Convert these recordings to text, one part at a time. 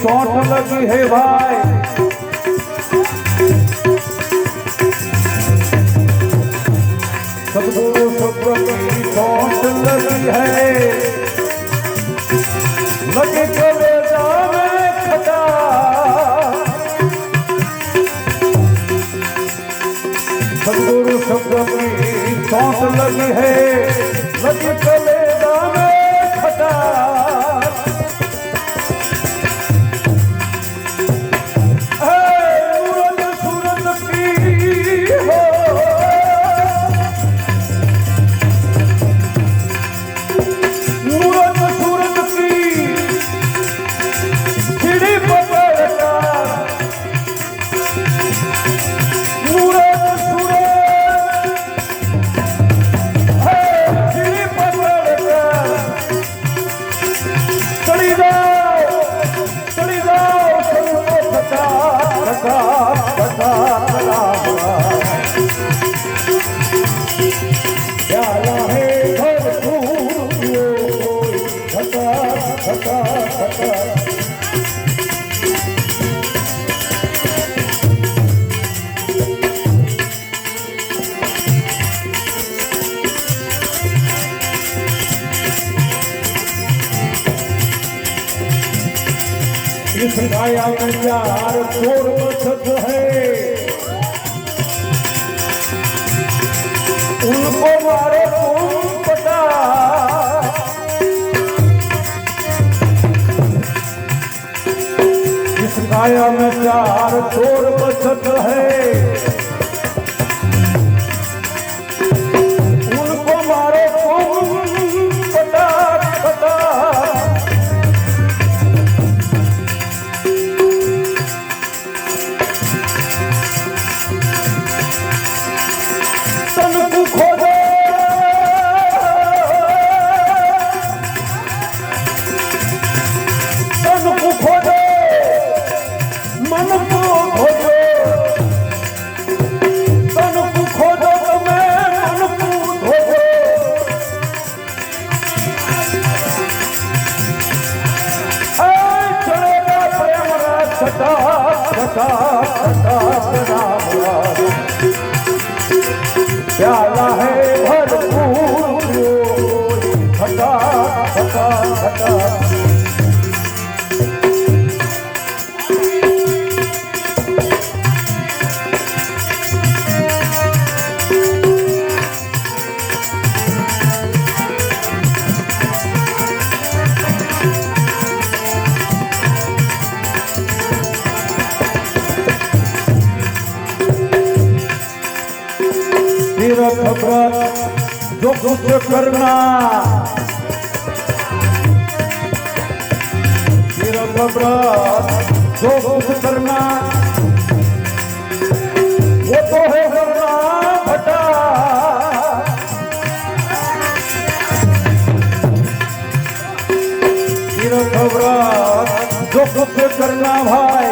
चोट लगी है भाई। सदगुरु शब्द की चोट लगी है। लगे चले जावे खटा सदगुरु शब्द की चोट लगी है। लगे इस गाया में प्यार चोर बसत है उनको मारो तुम पता इस गाया में प्यार चोर बसत है પ્રતાપ પ્રતાપ પ્રતાપ રામ પ્યાલા હૈ तीरथ व्रत जो कुछ करना। तीरथ व्रत जो कुछ करना। वो तो है करना भटा व्रत जो कुछ करना भाई।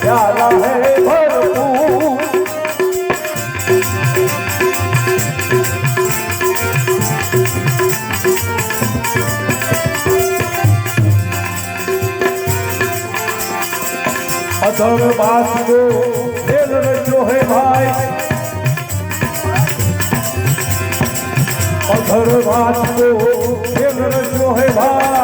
प्याला है भरपूर अधर बात को खेल रचो है भाई अधर बात को खेल रचो है भाई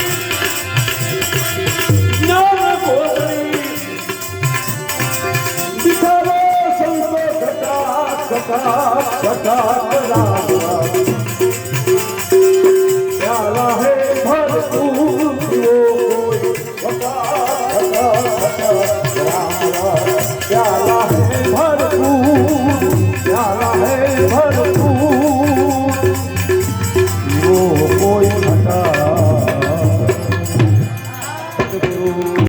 जटा